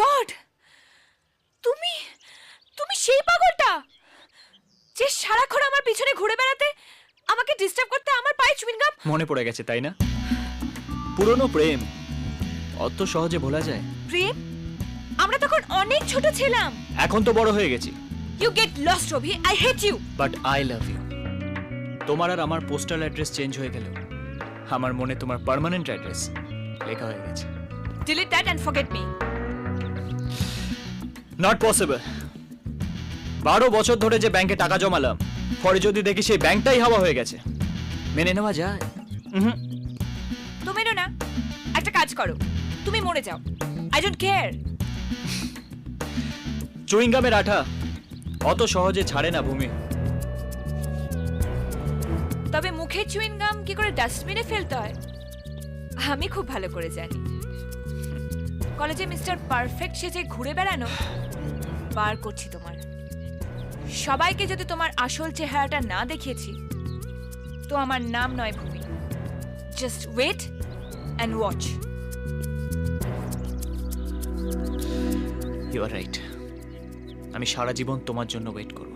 God! তুমি তুমি সেই পাগলটা যে সারাক্ষণ আমার পিছনে ঘুরে বেড়াতে আমাকে ডিস্টার্ব করতে আমার পায়ে চুইংগাম মনে পড়ে গেছে তাই না? পুরনো প্রেম অত সহজে ভোলা যায়? প্রেম? আমরা তখন অনেক ছোট ছিলাম। এখন তো বড় হয়ে গেছি। You get lost Rabi I hate you but I love you তোমার আর আমার পোস্টাল অ্যাড্রেস চেঞ্জ হয়ে গেল। আমার মনে তোমার পার্মানেন্ট অ্যাড্রেস লেখা হয়ে গেছে। Delete that and forget me not possible বারো বছর ধরে যে ব্যাংকে টাকা জমালাম পরে যদি দেখি সেই ব্যাংকটাই হাওয়া হয়ে গেছে। মেনে নেওয়া যায়। উহুম, তুমি না একটা কাজ করো তুমি মরে যাও। আই ডোন্ট কেয়ার চুইংগামের আঠা অত সহজে ছাড়ে না ভূমি। তবে মুখের চুইংগাম কি করে ডাস্টবিনে ফেলতে হয়? আমি খুব ভালো করে জানি। কলেজে মিস্টার পারফেক্ট সেজে ঘুরে বেড়ানো বার করছি তোমার। সবাইকে যদি তোমার আসল চেহারাটা না দেখিয়েছি, তো আমার নাম নয় Bhumi. Just wait and watch you are right আমি সারা জীবন তোমার জন্য ওয়েট করব।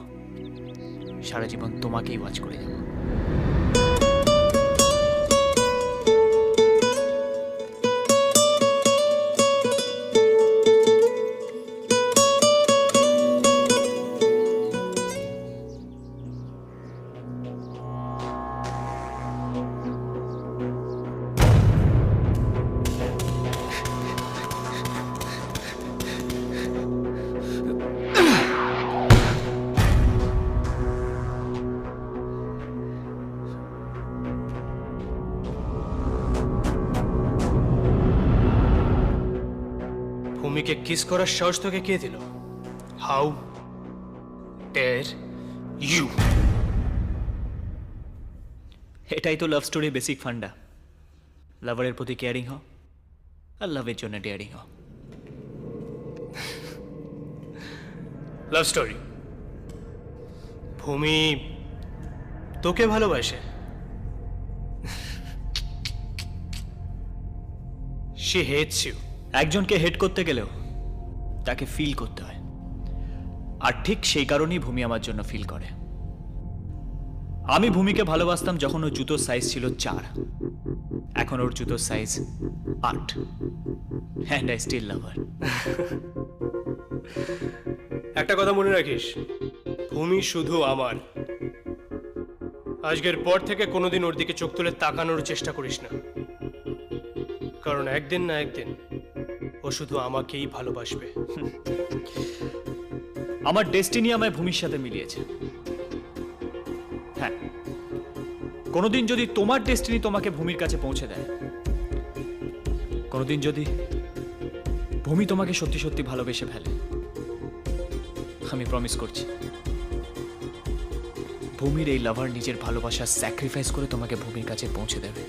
সারা জীবন তোমাকেই ওয়াচ করে যাব। ভূমিকে কিস করার সাহস তোকে কে দিল? হাউ টের ইউ এটাই তো লাভ স্টোরির বেসিক ফান্ডা। লাভারের প্রতি কেয়ারিং হ আর লাভের জন্য ডেয়ারিং হও। লাভ স্টোরি ভূমি তোকে ভালোবাসে। শি হেটস ইউ একজনকে হেড করতে গেলেও তাকে ফিল করতে হয়। আর ঠিক সেই কারণেই ভূমি আমার জন্য ফিল করে। আমি ভূমিকে ভালোবাসতাম যখন ওর জুতোর সাইজ ছিল চার। এখন ওর জুতোর সাইজ আট। অ্যান্ড আই স্টিল লাভার একটা কথা মনে রাখিস, ভূমি শুধু আমার। আজকের পর থেকে কোনোদিন ওর দিকে চোখ তুলে তাকানোর চেষ্টা করিস না। কারণ একদিন না একদিন ও শুধু আমাকেই ভালোবাসবে। আমার ডেস্টিনি আমায় ভূমির সাথে মিলিয়েছে। হ্যাঁ কোনোদিন যদি তোমার ডেস্টিনি তোমাকে ভূমির কাছে পৌঁছে দেয়, কোনোদিন যদি ভূমি তোমাকে সত্যি সত্যি ভালোবেসে ফেলে, আমি প্রমিস করছি, ভূমির এই লাভার নিজের ভালোবাসা স্যাক্রিফাইস করে তোমাকে ভূমির কাছে পৌঁছে দেবে।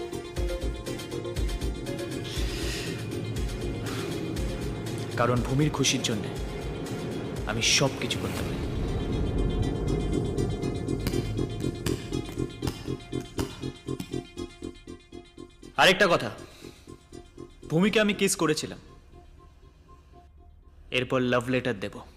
কারণ ভূমির খুশির জন্য আমি সব কিছু করতে পারি। আরেকটা কথা। ভূমিকে আমি কিস করেছিলাম। এরপর লাভ লেটার দেব।